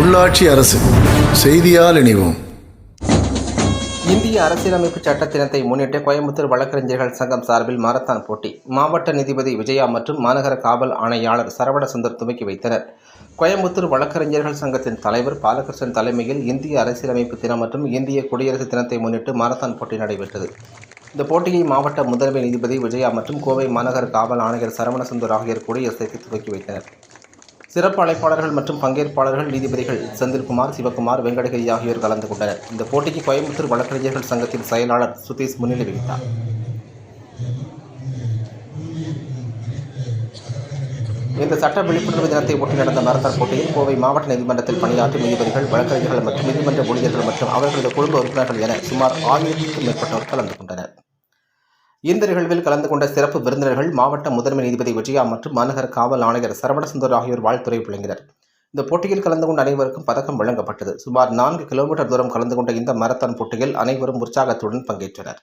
உள்ளாட்சி அரசு செய்தியால் இணைவோம். இந்திய அரசியலமைப்பு சட்ட தினத்தை முன்னிட்டு கோயம்புத்தூர் வழக்கறிஞர்கள் சங்கம் சார்பில் மாரத்தான் போட்டி. மாவட்ட நீதிபதி விஜயா மற்றும் மாநகர காவல் ஆணையாளர் சரவண சுந்தர் துவக்கி வைத்தனர். கோயம்புத்தூர் வழக்கறிஞர்கள் சங்கத்தின் தலைவர் பாலகிருஷ்ணன் தலைமையில் இந்திய அரசியலமைப்பு தினம் மற்றும் இந்திய குடியரசு தினத்தை முன்னிட்டு மாரத்தான் போட்டி நடைபெற்றது. இந்த போட்டியை மாவட்ட முதன்மை நீதிபதி விஜயா மற்றும் கோவை மாநகர காவல் ஆணையர் சரவணசுந்தர் ஆகியோர் கொடியசைத்து துவக்கி வைத்தனர். சிறப்பு அழைப்பாளர்கள் மற்றும் பங்கேற்பாளர்கள் நீதிபதிகள் செந்தில்குமார் சிவகுமார் வெங்கடகிரி ஆகியோர் கலந்து கொண்டனர். இந்த போட்டிக்கு கோயம்புத்தூர் வழக்கறிஞர்கள் சங்கத்தின் செயலாளர் சுதீஷ் முன்னிலை வகித்தார். இந்த சட்ட விழிப்புணர்வு தினத்தை ஒட்டி நடந்த மரத்தார் போட்டியில் கோவை மாவட்ட நீதிமன்றத்தில் பணியாற்றும் நீதிபதிகள் வழக்கறிஞர்கள் மற்றும் நீதிமன்ற ஊழியர்கள் மற்றும் அவர்களது குடும்ப உறுப்பினர்கள் என சுமார் ஆயிரத்திற்கும் மேற்பட்டோர் கலந்து கொண்டனர். இந்த நிகழ்வில் கலந்து கொண்ட சிறப்பு விருந்தினர்கள் மாவட்ட முதன்மை நீதிபதி விஜயா மற்றும் மாநகர காவல் ஆணையர் சரவணசுந்தர் ஆகியோர் வாழ்த்துறை வழங்கினர் இந்த போட்டியில் கலந்து கொண்ட அனைவருக்கும் பதக்கம் வழங்கப்பட்டது. சுமார் நான்கு கிலோமீட்டர் தூரம் கலந்து கொண்ட இந்த மரத்தான் போட்டியில் அனைவரும் உற்சாகத்துடன் பங்கேற்றனர்.